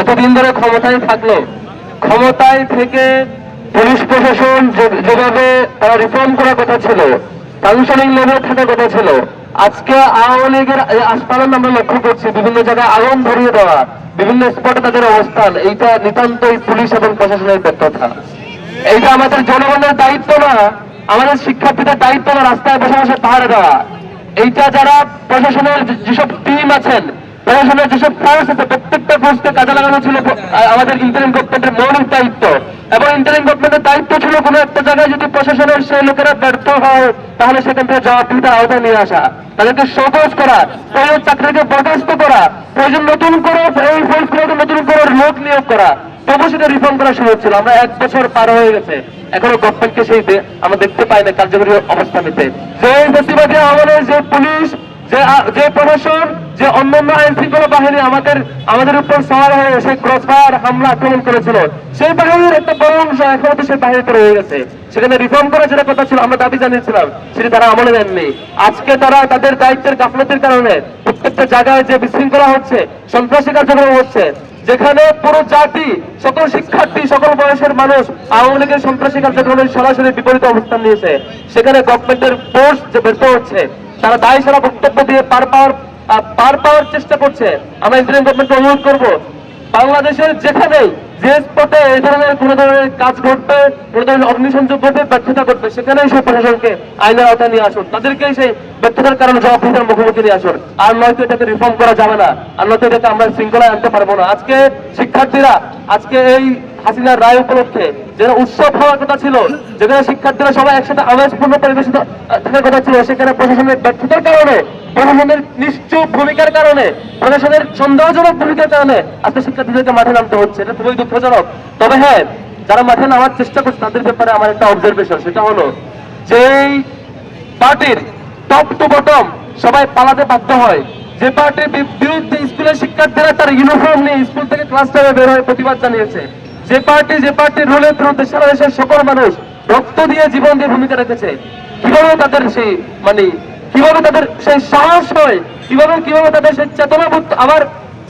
এতদিন ধরে ক্ষমতায় থাকল। ক্ষমতায় থেকে পুলিশ প্রশাসন যেভাবে রিফর্ম করার কথা ছিল। কাউন্সিলিং লেভেল থাকার কথা ছিল। আজকে আওয়ামী লীগের আস্পালন আমরা লক্ষ্য করছি, বিভিন্ন জায়গায় আগুন ধরিয়ে দেওয়া, বিভিন্ন স্পটে তাদের অবস্থান, এইটা নিতান্তই পুলিশ এবং প্রশাসনের ব্যর্থতা। এইটা আমাদের জনগণের দায়িত্ব না, আমাদের শিক্ষার্থীদের দায়িত্ব না রাস্তায় বসে বসে পাহাড়ে দেওয়া। এইটা যারা প্রশাসনের যেসব টিম আছেন, প্রশাসনের যেসব ফোর্স আছে প্রত্যেকটা ফোর্সকে কাজে লাগানো ছিল আমাদের ইন্টারিম গভর্নমেন্টের মৌলিক দায়িত্ব। এবং ইন্টারিম গভর্নমেন্টের দায়িত্ব ছিল কোনো একটা জায়গায় যদি প্রশাসনের সেই লোকেরা ব্যর্থ হয়, তাহলে সেখান থেকে জবাবদিহিতার আওতায় নিয়ে আসা। তাদেরকে শোকজ করা প্রয়োজন চাকরিকে বরখাস্ত করা, প্রয়োজন নতুন করে এই ফোর্সগুলোকে নতুন করে লোক নিয়োগ করা। তবু সেটা রিফর্ম করা শুরু হচ্ছিল। আমরা এক বছর পার হয়ে গেছে। এখনও গভর্নমেন্টকে সেই আমরা দেখতে পাই না কার্যকরী অবস্থা নিতে। যে প্রতিবাদী আমাদের যে পুলিশ যে প্রশাসন যে অন্যান্য আইন শৃঙ্খলা বাহিনী আমাদের আমাদের উপর সওয়ার হয়ে সেই ক্রসফায়ার হামলা আক্রমণ করেছিল, সেই বাহিনীর একটা বড় অংশ এখনও তো সেই বাহিনীতে রয়ে গেছে। সেখানে রিফর্ম করার যেটা কথা ছিল, আমরা দাবি জানিয়েছিলাম, সেটি তারা আমলে নেননি। আজকে তারা তাদের দায়িত্বের গাফলতির কারণে প্রত্যেকটা জায়গায় যে বিশৃঙ্খলা হচ্ছে, সন্ত্রাসী কার্যক্রম হচ্ছে, যেখানে পুরো জাতি, সকল শিক্ষার্থী, সকল বয়সের মানুষ আওয়ামী লীগের সন্ত্রাসী কার্যক্রমের সরাসরি বিপরীত অবস্থান নিয়েছে। সেখানে গভর্নমেন্টের ফোর্স যে ব্যর্থ হচ্ছে তারা দায় সারা বক্তব্য দিয়ে পার পাওয়ার পার পাওয়ার চেষ্টা করছে। আমরা ইন্টারিম গভর্নমেন্টকে অনুরোধ করব, বাংলাদেশের যেখানেই যে স্পটে এই ধরনের কোন ধরনের কাজ ঘটবে, কোন ধরনের অগ্নিসংযোগ ঘটবে, ব্যর্থতা ঘটবে, সেখানেই সেই প্রশাসনকে আইনের আওতায় নিয়ে আসুন। তাদেরকে সেই ব্যর্থতার কারণে জবাবদিহিতার মুখোমুখি নিয়ে আসুন। আর নয়তো এটাকে রিফর্ম করা যাবে না। আর নয়তো এটাকে আমরা শৃঙ্খলায় আনতে পারব না। আজকে শিক্ষার্থীরা, আজকে এই হাসিনার রায় উপলক্ষে যেটা উৎসব হওয়ার কথা ছিল, যেখানে শিক্ষার্থীরা সবাই একসাথে আবেশপূর্ণ পরিবেশিত থাকার কথা ছিল, সেখানে প্রশাসনের ব্যর্থতার কারণে, প্রশাসনের নিশ্চুপ ভূমিকার কারণে, প্রশাসনের সন্দেহজনক ভূমিকার কারণে আজকে শিক্ষার্থীদেরকে মাঠে নামতে হচ্ছে। এটা খুবই দুঃখজনক। তবে হ্যাঁ যারা মাঠে নামার চেষ্টা করছে, তাদের ব্যাপারে আমার একটা অবজারভেশন সেটা হলো যেই পার্টির টপ টু বটম সবাই পালাতে বাধ্য হয়, যে পার্টির বিরুদ্ধে স্কুলের শিক্ষার্থীরা তার ইউনিফর্ম নিয়ে স্কুল থেকে ক্লাস টাইমে বের হয়ে, প্রতিবাদ জানিয়েছে। যে পার্টি, যে পার্টির রুলের বিরুদ্ধে সারা দেশের সকল মানুষ রক্ত দিয়ে জীবন দিয়ে ভূমিকা রেখেছে, কীভাবে তাদের সেই মানে কীভাবে তাদের সেই সাহস হয়, কীভাবে কীভাবে তাদের সেই চেতনাবোধ আবার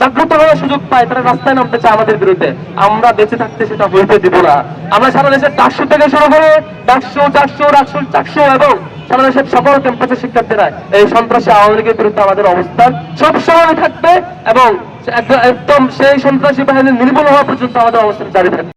জাগ্রত হওয়ার সুযোগ পায়, তারা রাস্তায় নামতে চায় আমাদের বিরুদ্ধে। আমরা বেঁচে থাকতে সেটা হইতে দিব না। আমরা সারা দেশের ডাকসু থেকে শুরু করে ডাকসু চারশো ডাকসু চারশো এবং সারা দেশের সকল ক্যাম্পাসের শিক্ষার্থীরা এই সন্ত্রাসী আওয়ামী লীগের বিরুদ্ধে আমাদের অবস্থান সব সময় থাকবে এবং একদম সেই সন্ত্রাসী বাহিনীর নির্মূল হওয়া পর্যন্ত আমাদের অবস্থান জারি থাকবে।